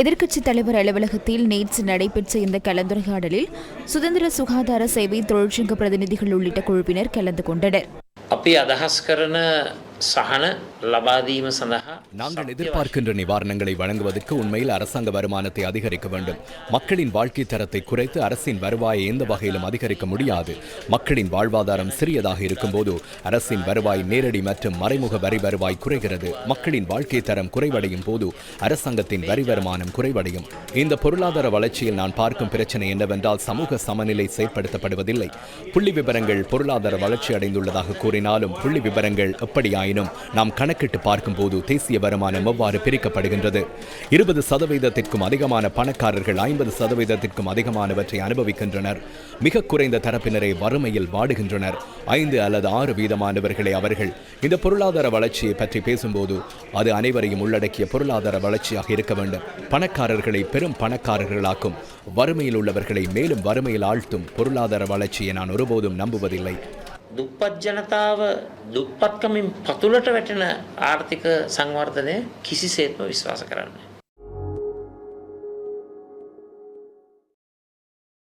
எதிர்க்கட்சித் தலைவர் அலுவலகத்தில் நேற்று நடைபெற்ற இந்த கலந்துரையாடலில் சுதந்திர சுகாதார சேவை தொழிற்சங்க பிரதிநிதிகள் உள்ளிட்ட குழுவினர் கலந்து கொண்டனர். நாங்கள் எதிர்பார்க்கின்ற நிவாரணங்களை வழங்குவதற்கு உண்மையில் அரசாங்க வருமானத்தை அதிகரிக்க வேண்டும். மக்களின் வாழ்க்கை தரத்தை குறைத்து அரசின் வருவாயை எந்த வகையிலும் அதிகரிக்க முடியாது. மக்களின் வாழ்வாதாரம் சிறியதாக இருக்கும்போது அரசின் வருவாய் நேரடி மற்றும் மறைமுக வரி வருவாய் குறைகிறது. மக்களின் வாழ்க்கை தரம் குறைவடையும் போது அரசாங்கத்தின் வரி வருமானம் குறைவடையும். இந்த பொருளாதார வளர்ச்சியில் நான் பார்க்கும் பிரச்சனை என்னவென்றால் சமூக சமநிலை செயற்படுத்தப்படுவதில்லை. புள்ளி விவரங்கள் பொருளாதார வளர்ச்சி அடைந்துள்ளதாக கூறினாலும் புள்ளி விவரங்கள் எப்படியாய் ஆயினும் நாம் கணக்கிட்டு பார்க்கும்போது தேசிய வருமானம் எவ்வாறு பிரிக்கப்படுகின்றது? இருபது சதவீதத்திற்கும் அதிகமான பணக்காரர்கள் ஐம்பது சதவீதத்திற்கும் அதிகமானவற்றை அனுபவிக்கின்றனர். மிக குறைந்த தரப்பினரை வறுமையில் வாடுகின்றனர். ஐந்து அல்லது ஆறு வீதமானவர்களை அவர்கள். இந்த பொருளாதார வளர்ச்சியை பற்றி பேசும்போது அது அனைவரையும் உள்ளடக்கிய பொருளாதார வளர்ச்சியாக இருக்க வேண்டும். பணக்காரர்களை பெரும் பணக்காரர்களாக்கும். வறுமையில் உள்ளவர்களை மேலும் வறுமையில் ஆழ்த்தும் பொருளாதார வளர்ச்சியை நான் ஒருபோதும் நம்புவதில்லை. දුප්පත් ජනතාව දුප්පත්කමින් පතුලට වැටෙන ආර්ථික සංවර්ධනය කිසිසේත්ම විශ්වාස කරන්න.